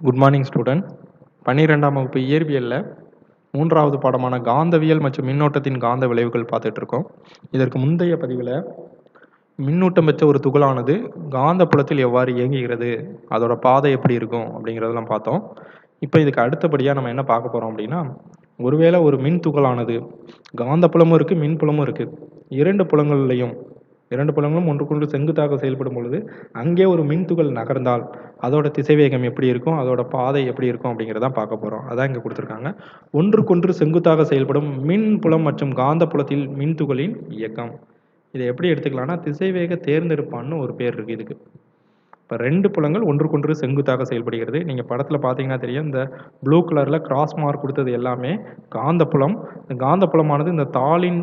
Good morning student பன்னிரெண்டாம் வகுப்பு இயற்பியலில் மூன்றாவது பாடமான காந்தவியல் மற்றும் மின்னோட்டத்தின் காந்த விளைவுகள் பார்த்துட்டு இருக்கோம் இதற்கு முந்தைய பதிவில் மின்னூட்டம் பெற்ற ஒரு துகளானது காந்தப்புலத்தில் எவ்வாறு இயங்குகிறது அதோட பாதை எப்படி இருக்கும் அப்படிங்கிறதெல்லாம் பார்த்தோம். இப்போ இதுக்கு அடுத்தபடியாக நம்ம என்ன பார்க்க போகிறோம் அப்படின்னா ஒருவேளை ஒரு மின் துகளானது காந்தப்புலமும் இருக்குது மின்புலமும் இருக்குது இரண்டு புலங்கள்லையும் இரண்டு புலங்களும் ஒன்றுக்கொன்று செங்குத்தாக செயல்படும் பொழுது அங்கே ஒரு மின் துகள் நகர்ந்தால் அதோட திசைவேகம் எப்படி இருக்கும் அதோட பாதை எப்படி இருக்கும் அப்படிங்கிறதான் பார்க்க போகிறோம் அதான் இங்கே கொடுத்துருக்காங்க. ஒன்றுக்கொன்று செங்குத்தாக செயல்படும் மின் புலம் மற்றும் காந்த புலத்தில் மின் துகளின் இயக்கம். இதை எப்படி எடுத்துக்கலாம்னா திசைவேக தேர்ந்தெடுப்பான்னு ஒரு பேர் இருக்குது இதுக்கு. இப்போ ரெண்டு புலங்கள் ஒன்றுக்கொன்று செங்குத்தாக செயல்படுகிறது. நீங்கள் படத்தில் பார்த்தீங்கன்னா தெரியும் இந்த ப்ளூ கலரில் கிராஸ் மார்க் கொடுத்தது எல்லாமே காந்தப்புலம் இந்த காந்தப்புலமானது இந்த தாளின்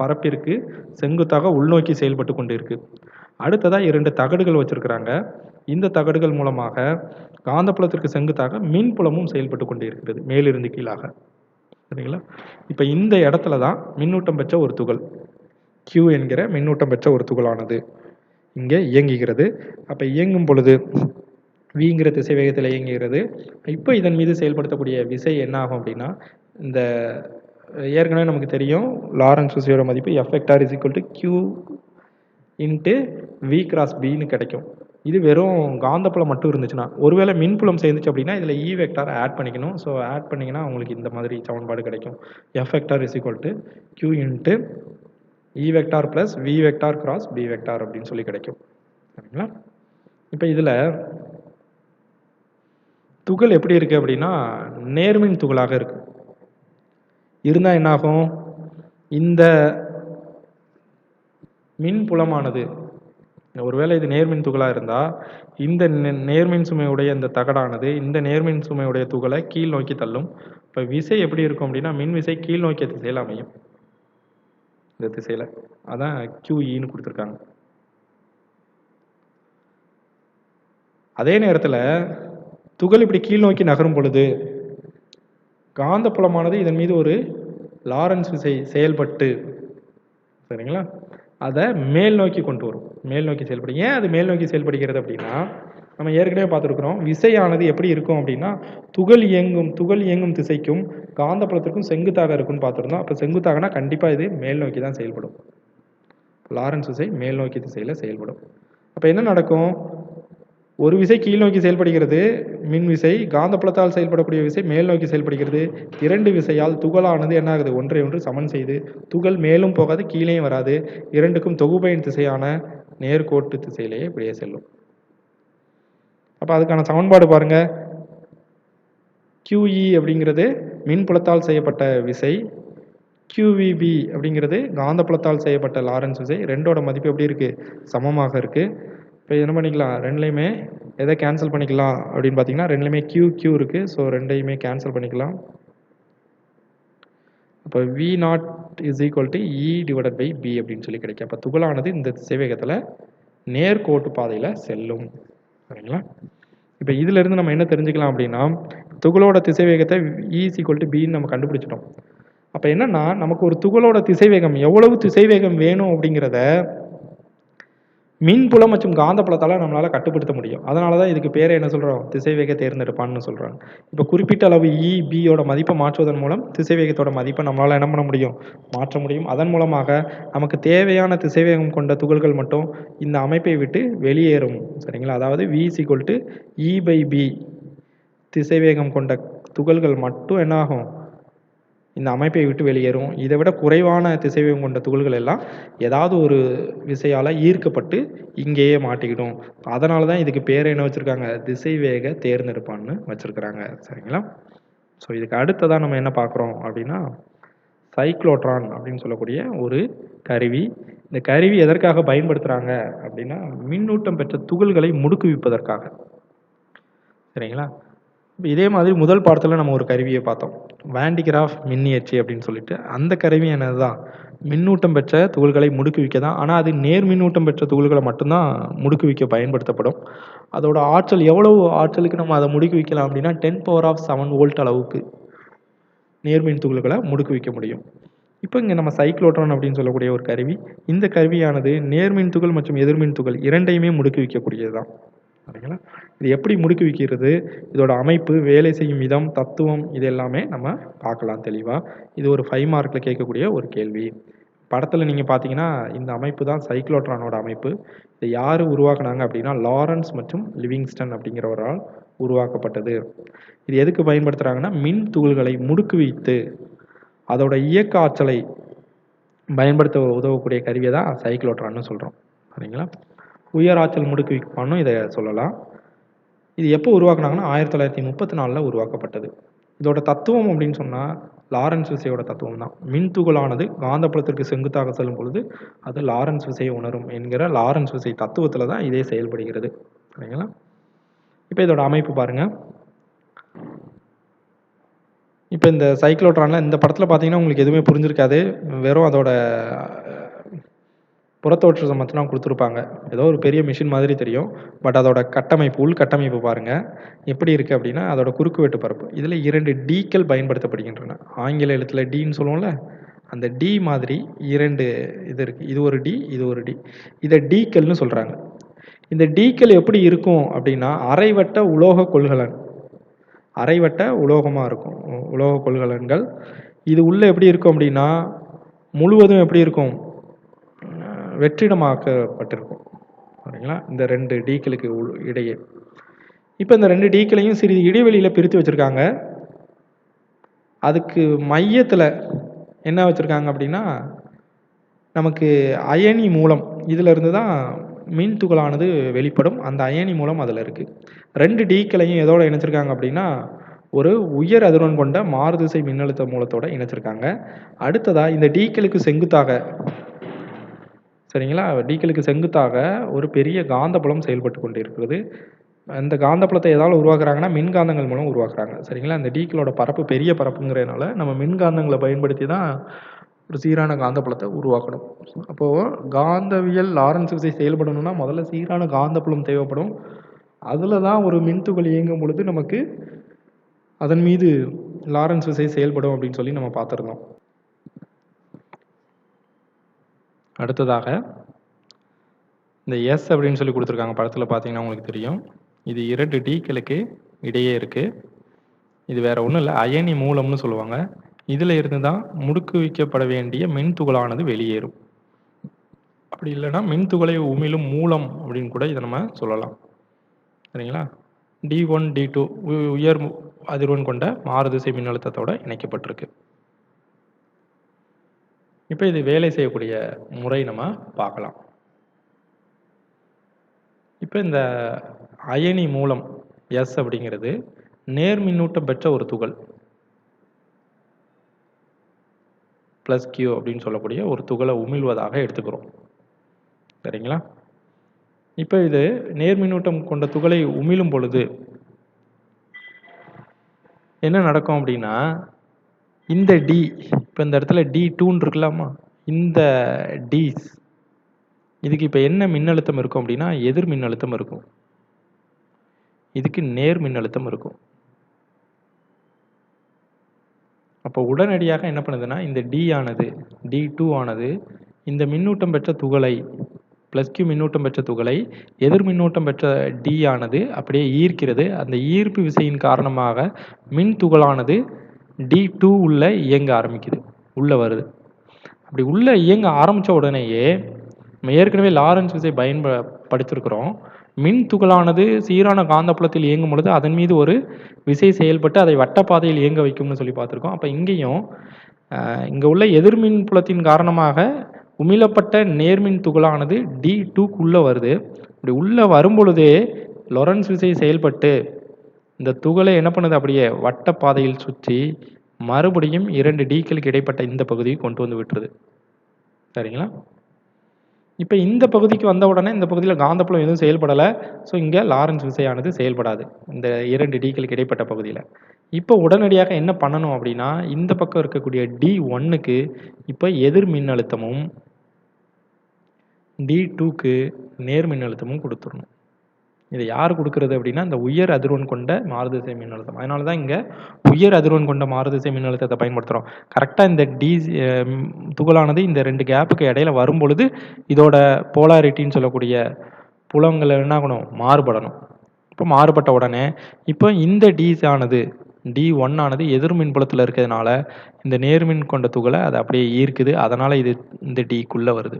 பரப்பிற்கு செங்குத்தாக உள்நோக்கி செயல்பட்டு கொண்டு இருக்குது அடுத்ததாக இரண்டு தகடுகள் வச்சிருக்கிறாங்க. இந்த தகடுகள் மூலமாக காந்தப்புலத்திற்கு செங்குத்தாக மின்புலமும் செயல்பட்டு கொண்டு இருக்கிறது மேலிருந்து கீழாக. சரிங்களா? இப்போ இந்த இடத்துல தான் மின்னூட்டம் பெற்ற ஒரு துகள். கியூ என்கிற மின்னூட்டம் பெற்ற ஒரு துகளானது. இங்கே இயங்குகிறது. அப்போ இயங்கும் பொழுது விங்கிற திசை வேகத்தில் இயங்குகிறது. இப்போ இதன் மீது செயல்படுத்தக்கூடிய விசை என்ன ஆகும் அப்படின்னா இந்த ஏற்கனவே நமக்கு தெரியும் லாரன்ஸ் ஊசியோட மதிப்பு F vector is equal to q into v cross பின்னு கிடைக்கும். இது வெறும் காந்தப்புலம் மட்டும் இருந்துச்சுன்னா ஒருவேளை மின்புலம் சேர்ந்துச்சு அப்படின்னா இதில் இ வெக்டார் ஆட் பண்ணிக்கணும். ஸோ ஆட் பண்ணிங்கன்னா உங்களுக்கு இந்த மாதிரி சமன்பாடு கிடைக்கும். F vector is equal to q into E vector plus v vector cross B vector அப்படின்னு சொல்லி கிடைக்கும். சரிங்களா? இப்போ இதில் துகள் எப்படி இருக்குது அப்படின்னா நேர்மின் துகளாக இருக்குது இருந்தால் என்னாகும்? இந்த மின் புலமானது ஒருவேளை இது நேர்மின் துகளாக இருந்தால் இந்த நேர்மின் சுமையுடைய இந்த தகடானது இந்த நேர்மின் சுமையுடைய துகளை கீழ் நோக்கி தள்ளும். இப்போ விசை எப்படி இருக்கும் அப்படின்னா மின் விசை கீழ் நோக்கிய திசையில் அமையும். இந்த திசையில். அதான் கியூஇன்னு கொடுத்துருக்காங்க. அதே நேரத்தில் துகள் இப்படி கீழ் நோக்கி நகரும் பொழுது காந்தப்புலமானது இதன் மீது ஒரு லாரன்ஸ் விசை செயல்பட்டு சரிங்களா? அதை மேல் நோக்கி கொண்டு வரும். மேல் நோக்கி செயல்படும் ஏன் அது மேல் நோக்கி செயல்படுகிறது அப்படின்னா நம்ம ஏற்கனவே பார்த்துருக்குறோம் விசையானது எப்படி இருக்கும் அப்படின்னா துகள் இயங்கும் துகள் இயங்கும் திசைக்கும் காந்தப்புலத்திற்கும் செங்குத்தாக இருக்கும்னு பார்த்துருந்தோம். அப்போ செங்குத்தாகனா கண்டிப்பாக இது மேல் நோக்கி தான் செயல்படும். லாரன்ஸ் விசை மேல் நோக்கி திசையில் செயல்படும். அப்போ என்ன நடக்கும்? ஒரு விசை கீழ் நோக்கி செயல்படுகிறது மின் விசை காந்தப்புலத்தால் செயல்படக்கூடிய விசை மேல் நோக்கி செயல்படுகிறது. இரண்டு விசையால் துகளானது என்ன ஆகுது ஒன்றை ஒன்று சமன் செய்து துகள் மேலும் போகாது கீழேயும் வராது. இரண்டுக்கும் தொகுப்பையின் திசையான நேர்கோட்டு திசையிலேயே இப்படியே செல்லும். அப்போ அதுக்கான சமன்பாடு பாருங்க. கியூஇ அப்படிங்கிறது மின்புலத்தால் செய்யப்பட்ட விசை. QVB அப்படிங்கிறது காந்தப்புலத்தால் செய்யப்பட்ட லாரன்ஸ் விசை. ரெண்டோட மதிப்பு எப்படி இருக்குது சமமாக இருக்குது இப்போ என்ன பண்ணிக்கலாம்? ரெண்டுலையுமே எதை கேன்சல் பண்ணிக்கலாம் அப்படின்னு பார்த்தீங்கன்னா ரெண்டுலையுமே கியூ கியூ இருக்குது ஸோ ரெண்டையுமே கேன்சல் பண்ணிக்கலாம். அப்போ v naught is equal to E divided by B அப்படின்னு சொல்லி கிடைக்கும். அப்போ துகளானது இந்த திசைவேகத்தில் நேர்கோட்டு பாதையில் செல்லும். சரிங்களா? இப்போ இதிலிருந்து நம்ம என்ன தெரிஞ்சுக்கலாம் அப்படின்னா துகளோட திசைவேகத்தை இஸ் ஈக்குவல் டு பின்னு நம்ம கண்டுபிடிச்சிட்டோம். அப்போ என்னன்னா நமக்கு ஒரு துகளோட திசைவேகம் எவ்வளவு திசைவேகம் வேணும் அப்படிங்கிறத மின்புலம் மற்றும் காந்தப்புலத்தால் நம்மளால் கட்டுப்படுத்த முடியும். அதனால தான் இதுக்கு பேரை என்ன சொல்கிறோம் திசைவேக தேர்ந்தெடுப்பான்னு சொல்கிறாங்க இப்போ குறிப்பிட்ட அளவு e, இ பியோட மதிப்பை மாற்றுவதன் மூலம் திசைவேகத்தோட மதிப்பை நம்மளால் என்ன பண்ண முடியும்? மாற்ற முடியும். அதன் மூலமாக நமக்கு தேவையான திசைவேகம் கொண்ட துகள்கள் மட்டும் இந்த அமைப்பை விட்டு வெளியேறும். சரிங்களா? அதாவது V equal to E by B திசைவேகம் கொண்ட துகள்கள் மட்டும் என்ன ஆகும் இந்த அமைப்பை விட்டு வெளியேறும். இதை விட குறைவான திசைவேகம் கொண்ட துகள்கள் எல்லாம் ஏதாவது ஒரு விசையால் ஈர்க்கப்பட்டு இங்கேயே மாட்டிக்கிடும். அதனால தான் இதுக்கு பேர் என்ன வச்சுருக்காங்க? திசைவேக தேர்ந்தெடுப்பான்னு வச்சுருக்கிறாங்க. சரிங்களா? ஸோ இதுக்கு அடுத்ததாக நம்ம என்ன பார்க்குறோம் அப்படின்னா சைக்ளோட்ரான் அப்படின்னு சொல்லக்கூடிய ஒரு கருவி. இந்த கருவி எதற்காக பயன்படுத்துகிறாங்க அப்படின்னா மின்னூட்டம் பெற்ற துகள்களை முடுக்குவிப்பதற்காக. சரிங்களா? இதே மாதிரி முதல் பாடத்தில் நம்ம ஒரு கருவியை பார்த்தோம். வேண்டிகிராஃப் மின்னியற்றி அப்படின்னு சொல்லிட்டு. அந்த கருவி என்னதுதான்? மின்னூட்டம் பெற்ற துகள்களை முடுக்குவிக்க தான் ஆனால் அது நேர் மின்னூட்டம் பெற்ற துகள்களை மட்டும்தான் முடுக்குவிக்க பயன்படுத்தப்படும். அதோட ஆற்றல் எவ்வளவு ஆற்றலுக்கு நம்ம அதை முடுக்குவிக்கலாம் அப்படின்னா ten power of seven volt அளவுக்கு நேர்மின் துகள்களை முடுக்குவிக்க முடியும். இப்போ இங்கே நம்ம சைக்ளோட்ரான் அப்படின்னு சொல்லக்கூடிய ஒரு கருவி. இந்த கருவியானது நேர்மின் துகள் மற்றும் எதிர்மின் துகள் இரண்டையுமே முடுக்குவிக்கக்கூடியது தான் சரிங்களா? இது எப்படி முடுக்குவிக்கிறது இதோட அமைப்பு வேலை செய்யும் விதம் தத்துவம் இது எல்லாமே நம்ம பார்க்கலாம் தெளிவாக இது ஒரு ஃபைவ் மார்க்கில் கேட்கக்கூடிய ஒரு கேள்வி. படத்தில் நீங்கள் பார்த்தீங்கன்னா இந்த அமைப்பு தான் சைக்ளோட்ரானோட அமைப்பு. இதை யார் உருவாக்குனாங்க அப்படின்னா லாரன்ஸ் மற்றும் லிவிங்ஸ்டன் அப்படிங்கிறவரால் உருவாக்கப்பட்டது. இது எதுக்கு பயன்படுத்துகிறாங்கன்னா மின் துகள்களை முடுக்குவித்து அதோட இயக்க ஆற்றலை பயன்படுத்த உதவக்கூடிய கருவியை தான் சைக்ளோட்ரான்னு சொல்கிறோம் சரிங்களா? உயர் ஆற்றல் முடுக்குவிப்பானும் இதை சொல்லலாம். இது எப்போ உருவாக்குனாங்கன்னா ஆயிரத்தி தொள்ளாயிரத்தி முப்பத்தி நாலில் உருவாக்கப்பட்டது. இதோட தத்துவம் அப்படின்னு சொன்னால் லாரன்ஸ் விசையோட தத்துவம் தான். மின் துகளானது காந்தப்புலத்திற்கு செங்குத்தாக செல்லும் பொழுது அது லாரன்ஸ் விசையை உணரும் என்கிற லாரன்ஸ் விசை தத்துவத்தில் தான் இதே செயல்படுகிறது. சரிங்களா? இப்போ இதோட அமைப்பு பாருங்கள் இப்போ இந்த சைக்ளோட்ரானில் இந்த படத்தில் பார்த்தீங்கன்னா உங்களுக்கு எதுவுமே புரிஞ்சிருக்காது. வெறும் அதோட புறத்தோற்றத்தை மட்டும் தான் கொடுத்துருப்பாங்க. ஏதோ ஒரு பெரிய மிஷின் மாதிரி தெரியும். பட் அதோட கட்டமைப்பு உள் கட்டமைப்பு பாருங்கள் எப்படி இருக்குது அப்படின்னா அதோட குறுக்குவெட்டு பரப்பு. இதில் இரண்டு டீக்கள் பயன்படுத்தப்படுகின்றன. ஆங்கில எழுத்தில் டீன்னு சொல்லுவோம்ல அந்த டி மாதிரி இரண்டு இது இருக்குது இது ஒரு டி இது ஒரு டி இதை டீக்கல்னு சொல்கிறாங்க இந்த டீக்கல் எப்படி இருக்கும் அப்படின்னா அரைவட்ட உலோக கொள்கலன். அரைவட்ட உலோகமாக இருக்கும். உலோக கொள்கலன்கள். இது உள்ளே எப்படி இருக்கும் அப்படின்னா முழுவதும் எப்படி இருக்கும்? வெற்றிடமாக்கப்பட்டிருக்கும். சரிங்களா இந்த ரெண்டு டீக்களுக்கு இடையே. இப்போ இந்த ரெண்டு டீக்களையும் சிறிது இடைவெளியில் பிரித்து வச்சுருக்காங்க. அதுக்கு மையத்தில் என்ன வச்சுருக்காங்க அப்படின்னா நமக்கு அயனி மூலம் இதிலிருந்து தான் மின் துகளானது வெளிப்படும். அந்த அயனி மூலம் அதில் இருக்குது ரெண்டு டீக்களையும் எதோட இணைச்சிருக்காங்க அப்படின்னா ஒரு உயர் அதிர்வன் கொண்ட மாறுதிசை மின்னழுத்த மூலத்தோட இணைச்சிருக்காங்க. அடுத்ததாக இந்த டீக்களுக்கு செங்குத்தாக சரிங்களா? டீக்கலுக்கு செங்குத்தாக ஒரு பெரிய காந்தப்புலம் செயல்பட்டு கொண்டு இருக்கிறது அந்த காந்தப்புலத்தை எதாவது உருவாக்குறாங்கன்னா மின்காந்தங்கள் மூலம் உருவாக்குறாங்க. சரிங்களா? அந்த டீக்கலோட பரப்பு பெரிய பரப்புங்கிறதுனால நம்ம மின்காந்தங்களை பயன்படுத்தி தான் ஒரு சீரான காந்தப்புலத்தை உருவாக்கணும். அப்போது காந்தவியல் லாரன்ஸ் விசை செயல்படணும்னா முதல்ல சீரான காந்தப்புலம் தேவைப்படும். அதில் தான் ஒரு மின்துகள் இயங்கும் பொழுது நமக்கு அதன் மீது லாரன்ஸ் விசை செயல்படும் அப்படின்னு சொல்லி நம்ம பார்த்துருந்தோம். அடுத்ததாக இந்த எஸ் அப்படின்னு சொல்லி கொடுத்துருக்காங்க படத்தில் பார்த்தீங்கன்னா உங்களுக்கு தெரியும். இது இரண்டு டீக்களுக்கு இடையே இருக்குது இது வேற ஒன்றும் இல்லை அயனி மூலம்னு சொல்லுவாங்க. இதில் இருந்து தான் முடுக்கு வைக்கப்பட வேண்டிய மின் துகளானது வெளியேறும். அப்படி இல்லைன்னா மின் துகளை உமிழும் மூலம் அப்படின்னு கூட இதை நம்ம சொல்லலாம். சரிங்களா? டி ஒன் டி டூ உயர் அதிர்வன் கொண்ட மாறுதிசை மின்னழுத்தத்தோடு இணைக்கப்பட்டிருக்கு. இப்போ இது வேலை செய்யக்கூடிய முறை நம்ம பார்க்கலாம். இப்போ இந்த அயனி மூலம் எஸ் அப்படிங்கிறது நேர் மின்னூட்டம் பெற்ற ஒரு துகள். ப்ளஸ் கியூ அப்படின்னு சொல்லக்கூடிய ஒரு துகளை உமிழ்வதாக எடுத்துக்கிறோம். சரிங்களா? இப்போ இது நேர் மின்னூட்டம் கொண்ட துகளை உமிழும் பொழுது என்ன நடக்கும் அப்படின்னா இந்த டி இப்போ இந்த இடத்துல டி டூன்னு இருக்கலாமா? இந்த டிஸ் இதுக்கு இப்போ என்ன மின்னழுத்தம் இருக்கும் அப்படின்னா எதிர் மின்னழுத்தம் இருக்கும். இதுக்கு நேர் மின்னழுத்தம் இருக்கும். அப்போ உடனடியாக என்ன பண்ணுதுன்னா இந்த டி ஆனது டி டூ ஆனது இந்த மின்னூட்டம் பெற்ற துகளை ப்ளஸ் கியூ மின்னூட்டம் பெற்ற துகளை எதிர் மின்னூட்டம் பெற்ற டி ஆனது அப்படியே ஈர்க்கிறது. அந்த ஈர்ப்பு விசையின் காரணமாக மின் துகளானது டி டூ உள்ளே இயங்க ஆரம்பிக்குது. உள்ளே வருது. அப்படி உள்ளே இயங்க ஆரம்பித்த உடனேயே நம்ம ஏற்கனவே லாரன்ஸ் விசை பயன்ப படித்திருக்கிறோம். மின் துகளானது சீரான காந்தப்புலத்தில் இயங்கும் பொழுது அதன் மீது ஒரு விசை செயல்பட்டு அதை வட்டப்பாதையில் இயங்க வைக்கும்னு சொல்லி பார்த்துருக்கோம். அப்போ இங்கேயும் இங்கே உள்ள எதிர்மின் புலத்தின் காரணமாக உமிழப்பட்ட நேர்மின் துகளானது டி டூக்குள்ளே வருது. இப்படி உள்ளே வரும்பொழுதே லொரன்ஸ் விசை செயல்பட்டு இந்த துகளை என்ன பண்ணுது? அப்படியே வட்ட பாதையில் சுற்றி மறுபடியும் இரண்டு டீக்களுக்கு இடைப்பட்ட இந்த பகுதியை கொண்டு வந்து விட்டுருது. சரிங்களா? இப்போ இந்த பகுதிக்கு வந்த உடனே இந்த பகுதியில் காந்தப்புலம் எதுவும் செயல்படலை. ஸோ இங்கே லாரன்ஸ் விசையானது செயல்படாது. இந்த இரண்டு டீக்களுக்கு இடைப்பட்ட பகுதியில். இப்போ உடனடியாக என்ன பண்ணணும் அப்படின்னா இந்த பக்கம் இருக்கக்கூடிய டி ஒன்னுக்கு இப்போ எதிர் மின்னழுத்தமும் டி டூக்கு நேர் மின்னழுத்தமும் கொடுத்துடணும். இதை யார் கொடுக்கறது அப்படின்னா இந்த உயர் அதிர்வன் கொண்ட மாறுதிசை மின்னழுத்தம். அதனால தான் இங்கே உயர் அதிர்வன் கொண்ட மாறுதிசை மின்னழுத்தத்தை பயன்படுத்துகிறோம் கரெக்டாக இந்த டி துகளானது இந்த ரெண்டு கேப்புக்கு இடையில வரும் பொழுது இதோட போலாரிட்டின்னு சொல்லக்கூடிய புலங்களை என்ன ஆகணும்? மாறுபடணும். இப்போ மாறுபட்ட உடனே இப்போ இந்த டீஸ் ஆனது டி ஒன் ஆனது எதிர்மின் மின்புலத்தில் இருக்கிறதுனால இந்த நேர்மின் கொண்ட துகளை அதை அப்படியே ஈர்க்குது. அதனால் இது இந்த டிக்குள்ளே வருது.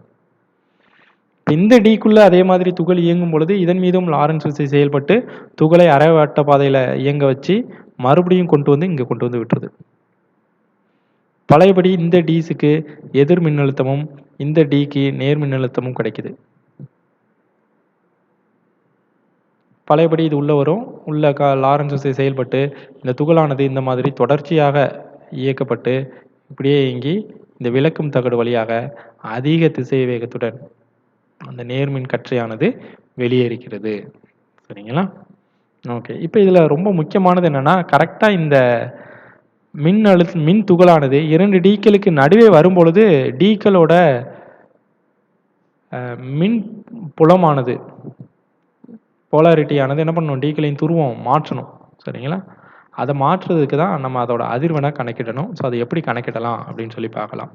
இந்த டீக்குள்ளே அதே மாதிரி துகள் இயங்கும் பொழுது இதன் மீதும் லாரன்ஸ் விசை செயல்பட்டு துகளை அரைவட்ட பாதையில் இயங்க வச்சு மறுபடியும் கொண்டு வந்து இங்கே கொண்டு வந்து விட்டுருது. பழையபடி இந்த டீஸுக்கு எதிர் மின்னழுத்தமும் இந்த டிக்கு நேர் மின்னழுத்தமும் கிடைக்குது. பழையபடி இது உள்ளே வரும். உள்ள கா லாரன்ஸ் விசை செயல்பட்டு இந்த துகளானது இந்த மாதிரி தொடர்ச்சியாக இயக்கப்பட்டு இப்படியே இயங்கி இந்த விளக்கும் தகடு வழியாக அதிக திசை வேகத்துடன் அந்த நேர்மின் கற்றையானது வெளியேறுகிறது. சரிங்களா? ஓகே இப்போ இதில் ரொம்ப முக்கியமானது என்னென்னா கரெக்டாக இந்த மின் அழு மின் துகளானது இரண்டு டீக்களுக்கு நடுவே வரும்பொழுது டீக்களோட மின் புலமானது போலாரிட்டியானது என்ன பண்ணணும்? டீக்களின் துருவம் மாற்றணும். சரிங்களா? அதை மாற்றுறதுக்கு தான் நம்ம அதோட அதிர்வெண்ணை கணக்கிடணும். ஸோ அதை எப்படி கணக்கிடலாம் அப்படின்னு சொல்லி பார்க்கலாம்.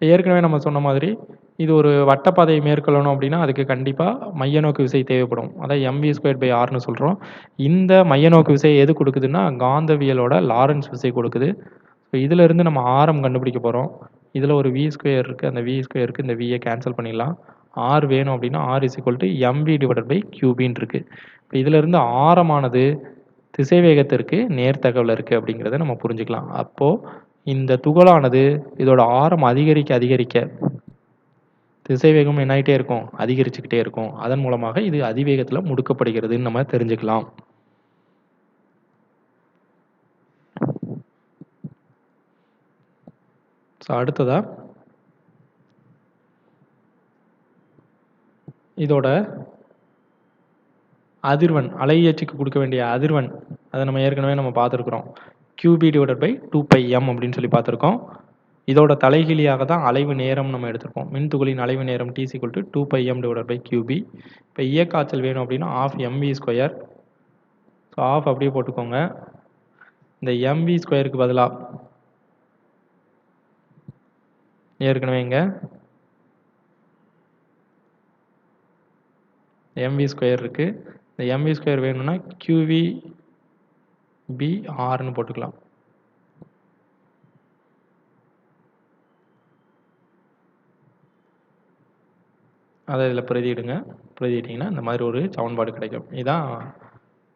ஏற்கனவே நம்ம சொன்ன மாதிரி இது ஒரு வட்டப்பாதையை மேற்கொள்ளணும் அப்படின்னா அதுக்கு கண்டிப்பாக மைய நோக்கு விசை தேவைப்படும். அதான் எம்வி ஸ்கொயர் பை ஆர்னு சொல்கிறோம் இந்த மைய நோக்கு விசை எது கொடுக்குதுன்னா காந்தவியலோட லாரன்ஸ் விசை கொடுக்குது. ஸோ இதிலிருந்து நம்ம ஆரம் கண்டுபிடிக்க போகிறோம் இதில் ஒரு வி ஸ்கொயர் இருக்குது அந்த வி ஸ்கொயருக்கு இந்த வியை கேன்சல் பண்ணிடலாம். ஆர் வேணும் அப்படின்னா R is equal to m v divided by கியூபின்னு இருக்குது இப்போ இதிலிருந்து ஆரமானது திசைவேகத்திற்கு நேர்த்தகவில் இருக்குது அப்படிங்கிறத நம்ம புரிஞ்சுக்கலாம். அப்போது இந்த துகளானது இதோட ஆரம் அதிகரிக்க அதிகரிக்க திசைவேகம் என்ன இருக்கும் அதிகரிச்சுக்கிட்டே இருக்கும். அதன் மூலமாக இது அதிவேகத்தில் முடுக்கப்படுகிறதுன்னு நம்ம தெரிஞ்சுக்கலாம். ஸோ அடுத்ததா இதோட அதிர்வன் அலையச்சுக்கு கொடுக்க வேண்டிய அதிர்வன் அதை நம்ம ஏற்கனவே நம்ம பார்த்துருக்குறோம். Q B divided by two pi m அப்படின்னு சொல்லி பார்த்துருக்கோம். இதோட தலைகீழியாக தான் அலைவு நேரம் நம்ம எடுத்திருப்போம் மின்துகளின் அலைவு நேரம் டி கொடுத்து to two pi m divided by q B இப்போ இயக்க ஆற்றல் வேணும் அப்படின்னா half m v square so half அப்படியே போட்டுக்கோங்க. இந்த எம்வி ஸ்கொயருக்கு பதிலாக ஏற்கனவே இங்கே எம்வி ஸ்கொயர் இருக்குது இந்த எம்வி ஸ்கொயர் வேணும்னா கியூவி பி ஆர்னு போட்டுக்கலாம். அதை இதில் பிரதியிடுங்க. பிரதியிட்டிங்கன்னா இந்த மாதிரி ஒரு சமன்பாடு கிடைக்கும். இதுதான்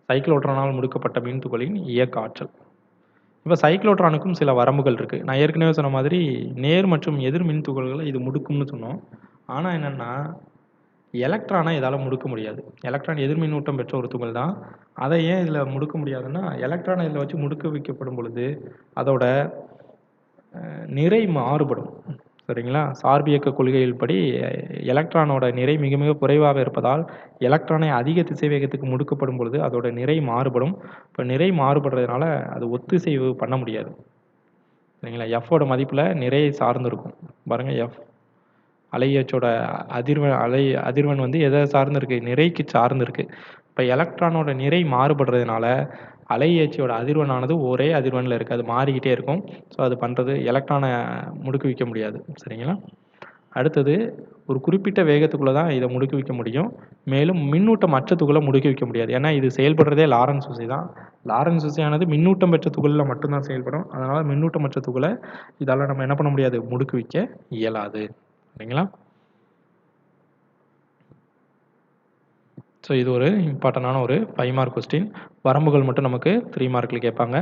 சைக்கிளோட்ரானால் முடுக்கப்பட்ட மின்துகளின் இயக்க ஆற்றல். இப்போ சைக்கிளோட்ரானுக்கும் சில வரம்புகள் இருக்குது நான் ஏற்கனவே சொன்ன மாதிரி நேர் மற்றும் எதிர் மின் துகள்களை இது முடுக்கும்னு சொன்னோம். ஆனால் என்னென்னா எலக்ட்ரானை இதால் முடுக்க முடியாது. எலக்ட்ரான் எதிர் மின்னூட்டம் பெற்ற ஒரு துகள் தான். அதை ஏன் இதில் முடுக்க முடியாதுன்னா எலக்ட்ரானை இதில் வச்சு முடுக்க வைக்கப்படும் பொழுது அதோட நிறை மாறுபடும். சரிங்களா? சார்பியக்க கொள்கையின்படி எலக்ட்ரானோட நிறை மிக மிக குறைவாக இருப்பதால் எலக்ட்ரானை அதிக திசைவேகத்துக்கு முடுக்கப்படும் பொழுது அதோட நிறை மாறுபடும். இப்போ நிறை மாறுபடுறதுனால அது ஒத்திசைவு பண்ண முடியாது. சரிங்களா? எஃபோட மதிப்பில் நிறையை சார்ந்து இருக்கும் பாருங்கள் எஃப் அலையச்சோட அதிர்வெண் அலை அதிர்வெண் வந்து எதை சார்ந்து இருக்கு நிறைக்கு சார்ந்து இருக்கு இப்போ எலக்ட்ரானோட நிறை மாறுபடுறதுனால அலையச்சியோட அதிர்வெண்ணானது ஒரே அதிர்வெண்ணில் இருக்குது அது மாறிக்கிட்டே இருக்கும். ஸோ அது பண்ணுறது எலக்ட்ரானை முடுக்குவிக்க முடியாது. சரிங்களா? அடுத்தது ஒரு குறிப்பிட்ட வேகத்துக்குள்ளே தான் இதை முடுக்குவிக்க முடியும். மேலும் மின்னூட்டம் அற்ற துகளை முடுக்குவிக்க முடியாது. ஏன்னா இது செயல்படுறதே லாரன்ஸ் விசை தான். லாரன்ஸ் விசையானது மின்னூட்டம் பெற்ற துகளில் மட்டும்தான் செயல்படும். அதனால் மின்னூட்டம் அற்ற துகளை இதால் நம்ம என்ன பண்ண முடியாது? முடுக்குவிக்க இயலாது. சரிங்களா? ஸோ இது ஒரு இம்பார்ட்டண்டான ஒரு ஃபைவ் மார்க் கொஸ்டின் வரம்புகள் மட்டும் நமக்கு த்ரீ மார்க்கில் கேட்பாங்க.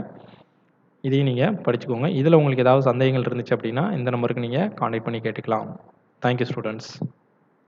இதையும் நீங்கள் படிச்சுக்கோங்க. இதில் உங்களுக்கு ஏதாவது சந்தேகங்கள் இருந்துச்சு அப்படின்னா இந்த நம்பருக்கு நீங்கள் காண்டாக்ட் பண்ணி கேட்டுக்கலாம். Thank you students